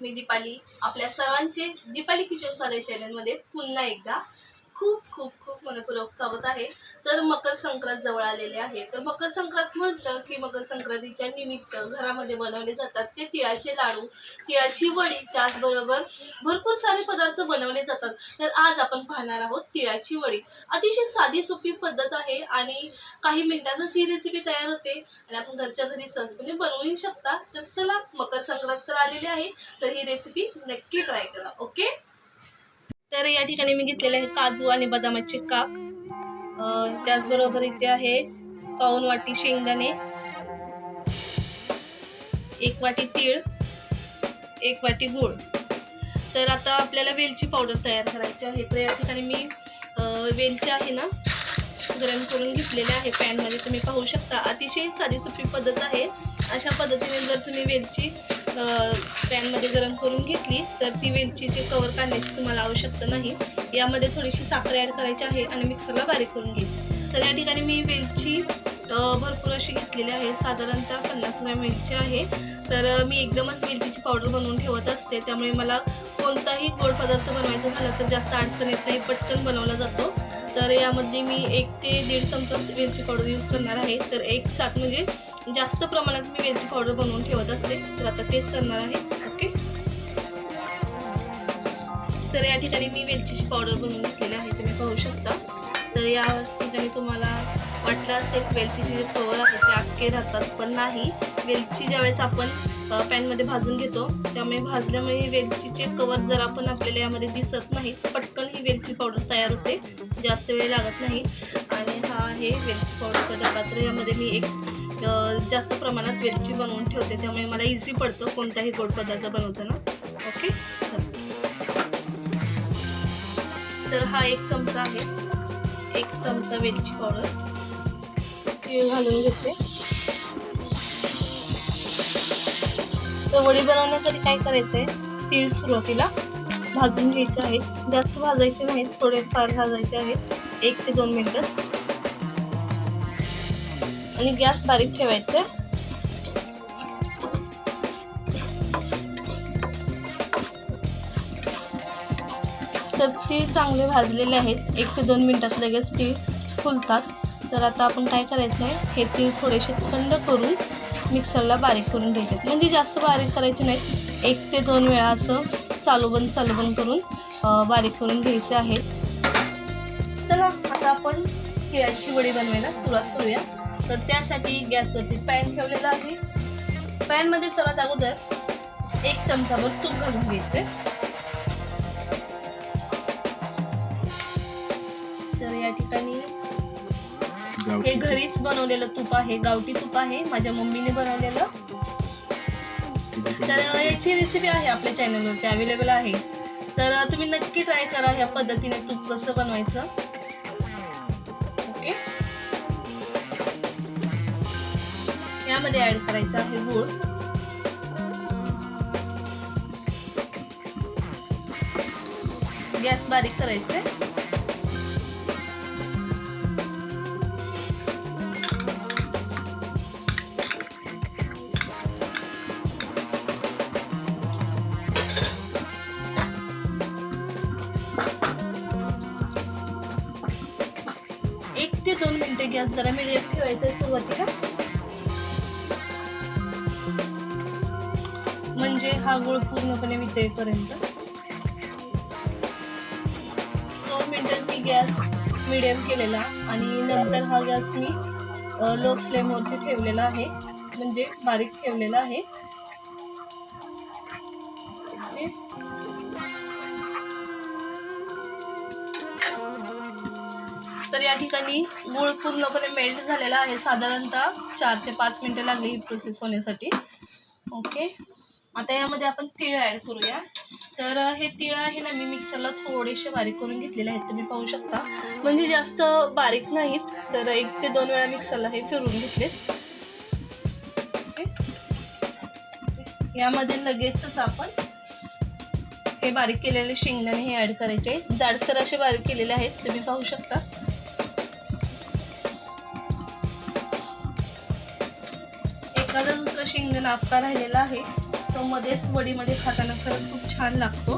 मी दीपाली आपल्या सर्वांचे दीपाली किचन सारे चॅनलमध्ये पुन्हा एकदा खूप खूप खूप मनपूर्वक स्वागत आहे. तर मकर संक्रांत जवळ आलेले आहे. तर मकर संक्रांत म्हटलं की मकर संक्रांतीच्या निमित्त घरामध्ये बनवले जातात ते तिळाचे लाडू तिळाची वडी त्याचबरोबर भरपूर सारे पदार्थ बनवले जातात. तर आज आपण पाहणार आहोत तिळाची वडी. अतिशय साधी सोपी पद्धत आहे आणि काही मिनिटातच ही रेसिपी तयार होते आणि आपण घरच्या घरी सहजपणे बनवूही शकता. तर चला मकर संक्रांत तर आलेली आहे. तर ही रेसिपी नक्की ट्राय करा. ओके तर या ठिकाणी मी घेतलेले आहे काजू आणि बदामाचे काप त्याचबरोबर इथे आहे पाऊन वाटी शेंगदाणे. एक वाटी तीळ एक वाटी गूळ. तर आता आपल्याला वेलची पावडर तयार करायची आहे. तर या ठिकाणी मी वेलची आहे ना गरम करून घेतलेले आहे पॅनमध्ये. तुम्ही पाहू शकता. अतिशय साधी सोपी पद्धत आहे. अशा पद्धतीने जर तुम्ही वेलची पॅनमध्ये गरम करून घेतली तर ती वेलचीचे कवर काढण्याची तुम्हाला आवश्यकता नाही. यामध्ये थोडीशी साखर ॲड करायची आहे आणि मिक्सरला बारीक करून घ्यायची. तर या ठिकाणी मी वेलची भरपूर अशी घेतलेली आहे. साधारणतः पन्नास ग्रॅम वेलची आहे. तर मी एकदमच वेलचीची पावडर बनवून ठेवत असते. त्यामुळे मला कोणताही गोड पदार्थ बनवायचा झाला तर जास्त अडचण येत नाही. पटकन बनवला जातो. तर यामध्ये मी एक ते दीड चमचा वेलची पावडर यूज करणार आहे. तर एक सात म्हणजे जास्त प्रमाणात मी वेलची पावडर बनवून ठेवत असते. तर आता तेच करणार आहे. ओके तर या ठिकाणी मी वेलचीची पावडर बनवून घेतलेली आहे. तुम्ही पाहू शकता. तर या ठिकाणी तुम्हाला वाटलं असेल वेलचीचे जे कवर आहेत ते आखे राहतात. पण नाही. वेलची ज्यावेळेस आपण पॅनमध्ये भाजून घेतो त्यामुळे भाजल्यामुळे ही वेलचीचे कवर जर आपण आपल्याला यामध्ये दिसत नाही पटकन ही वेलची पावडर तयार होते. जास्त वेळ लागत नाही. आणि हा वेलची पावडरचा डबा तर यामध्ये मी एक जास्त प्रमाणात वेलची बनवून ठेवते. त्यामुळे मला इझी पडतं कोणताही गोड पदार्थ बनवताना. ओके तर हा एक चमचा आहे. एक चमचा वेलची पावडर तीळ घालून घेते. तर वडी बनवण्यासाठी काय करायचंय? तीळ सुरुवातीला भाजून घ्यायचे आहेत जास्त भाजायचे नाहीत. थोडेफार भाजायचे आहेत. एक ते दोन मिनिटच आणि गॅस बारीक ठेवायचे. तर तीळ चांगले भाजलेले आहेत. एक ते दोन मिनटात लगेच तीळ फुलतात. तर आता आपण काय करायचं आहे? हे तीळ थोडेसे थंड करून मिक्सरला बारीक करून घ्यायचे. आहेत. म्हणजे जास्त बारीक करायचे नाहीत. एक ते दोन वेळा असं चालू बंद चालू बंद करून बारीक करून घ्यायचे आहेत चला आता आपण तिळाची वडी बनवायला सुरुवात करूया. तर त्यासाठी गॅसवरती पॅन ठेवलेला आहे. पॅनमध्ये सर्वात अगोदर एक चमचाभर तूप घालून घ्यायचे. तर या ठिकाणी हे घरीच बनवलेलं तूप आहे गावठी तूप आहे माझ्या मम्मीने बनवलेलं. तर याची रेसिपी आहे आपल्या चॅनलवरती अवेलेबल आहे. तर तुम्ही नक्की ट्राय करा ह्या पद्धतीने तूप कसं बनवायचं. यामध्ये ऍड करायचं आहे गूळ. गॅस बारीक करायचे एक ते दोन मिनिटे गॅस जरा मिडियम ठेवायचं आहे सुरुवातीला. म्हणजे हा गुळ पूर्णपणे वितळेपर्यंत. दोन मिनटं मी गॅस मिडियम केलेला आणि नंतर हा गॅस मी लो फ्लेमवरती ठेवलेला आहे. म्हणजे बारीक ठेवलेला आहे. तर या ठिकाणी गूळ पूर्णपणे मेल्ट झालेला आहे. साधारणतः चार ते पाच मिनिटं लागली ही प्रोसेस होण्यासाठी. ओके आता यामध्ये आपण तीळ ॲड करूया. तर हे तीळ आहे ना मी मिक्सरला थोडेसे बारीक करून घेतलेले आहेत तुम्ही पाहू शकता. म्हणजे जास्त बारीक नाहीत तर एक ते दोन वेळा मिक्सरला हे फिरून घेतले यामध्ये लगेचच आपण हे बारीक केलेले शेंगदाणे हे ॲड करायचे आहेत. जाडसर असे बारीक केलेले आहेत तुम्ही पाहू शकता. एखादा दुसरा शेंगदाणा आपका राहिलेला आहे. तो मध्येच वडीमध्ये खाताना खरंच खूप छान लागतो.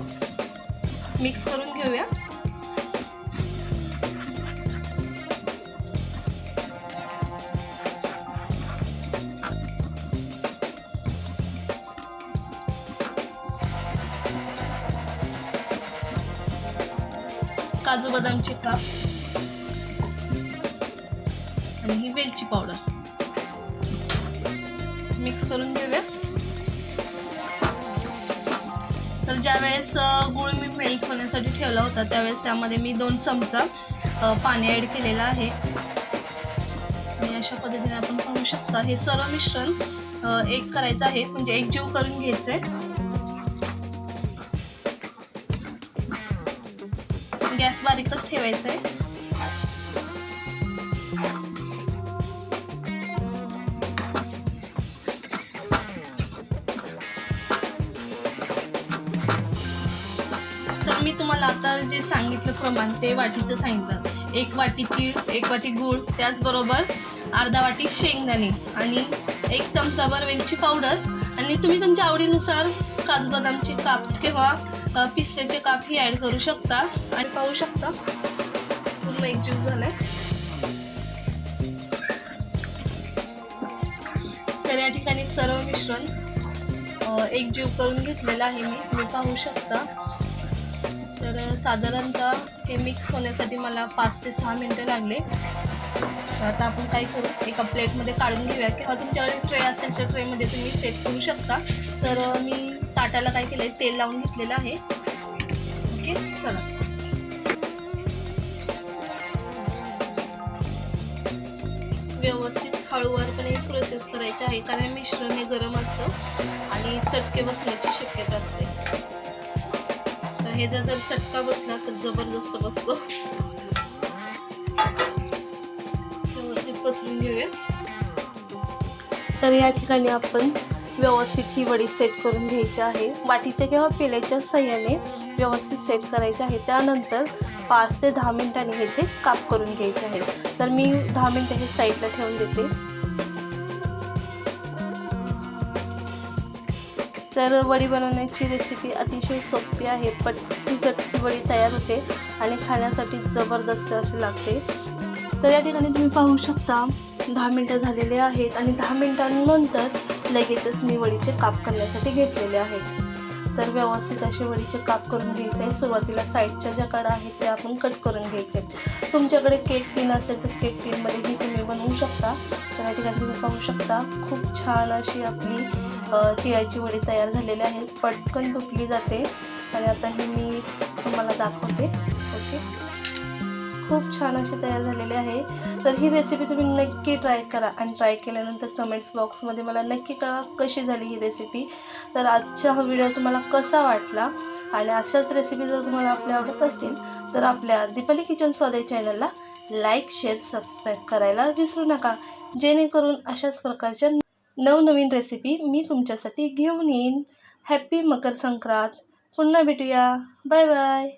मिक्स करून घेऊया. काजू बदामचे काप आणि ही वेलची पावडर. मिक्स करून घेऊया. तर ज्यावेळेस गूळ मी मेल्ट होण्यासाठी ठेवला होता त्यावेळेस त्यामध्ये मी दोन चमचा पाणी ॲड केलेलं आहे. आणि अशा पद्धतीने आपण पाहू शकता हे सर्व मिश्रण एक करायचं आहे म्हणजे एक जीव करून घ्यायचं. आहे गॅस बारीकच ठेवायचा आहे मी तुम्हाला आता जे सांगितलं प्रमाण ते वाटीचं सांगितलं. एक वाटी तीळ एक वाटी गूळ त्याचबरोबर अर्धा वाटी शेंगदाणे आणि एक चमचाभर वेलची पावडर. आणि तुम्ही तुमच्या आवडीनुसार काजू बदामचे काप किंवा पिस्त्याचे काप ही ॲड करू शकता. आणि पाहू शकता पूर्ण एकजीव झालाय. तर या ठिकाणी सर्व मिश्रण एकजीव करून घेतलेलं आहे मी. तुम्ही पाहू शकता. तर साधारणतः हे मिक्स होण्यासाठी मला पाच ते सहा मिनटं लागले. तर आता आपण काय करू? एका प्लेटमध्ये काढून घेऊया. किंवा तुमच्याकडे ट्रे असेल तर ट्रेमध्ये तुम्ही सेट करू शकता. तर मी ताटाला काय केलं आहे तेल लावून घेतलेलं आहे. ओके? चला. व्यवस्थित हळूवारपणे प्रोसेस करायची आहे. कारण मिश्रण हे गरम असतं आणि चटके बसण्याची शक्यता असते. हे जर जर चटका बसला तर जबरदस्त बसतो. व्यवस्थित पसरून घेऊया. तर या ठिकाणी आपण व्यवस्थित ही वडी सेट करून घ्यायची आहे. वाटीच्या किंवा पेल्याच्या सहाय्याने व्यवस्थित सेट करायचे आहे. त्यानंतर पाच ते दहा मिनिटांनी ह्याचे काप करून घ्यायचे आहे. तर मी दहा मिनटं हे साईडला ठेवून देते. तर वडी बनवण्याची रेसिपी अतिशय सोपी आहे पटकन चटकी वडी तयार होते आणि खाण्यासाठी जबरदस्त अशी लागते. तर या ठिकाणी तुम्ही पाहू शकता दहा मिनटं झालेले आहेत आणि दहा मिनटांनंतर लगेचच मी वडीचे काप करण्यासाठी घेतलेले आहेत तर व्यवस्थित असे वडीचे काप करून घ्यायचे आहे. सुरुवातीला साईडच्या ज्या कडा आहेत त्या आपण कट करून घ्यायचे तुमच्याकडे केक टीन असेल तर केक टीनमध्येही तुम्ही बनवू शकता. तर या ठिकाणी तुम्ही पाहू शकता खूप छान अशी आपली तिळाची वडी तयार झालेली आहे. पटकन तुटली जाते. आणि आता ही मी तुम्हाला दाखवते. ओके? खूप छान अशी तयार झालेली आहे. तर ही रेसिपी तुम्ही नक्की ट्राय करा आणि ट्राय केल्यानंतर कमेंट्स बॉक्समध्ये मला नक्की कळा कशी झाली ही रेसिपी तर आजचा हा व्हिडिओ तुम्हाला कसा वाटला? आणि अशाच रेसिपी जर तुम्हाला आपल्या आवडत असतील तर आपल्या दीपाली किचन स्वादे चॅनलला लाईक शेअर सबस्क्राईब करायला विसरू नका. जेणेकरून अशाच प्रकारच्या नवनवीन रेसिपी मी तुमच्यासाठी घेऊन येईन. हॅप्पी मकर संक्रांत. पुन्हा भेटूया. Bye bye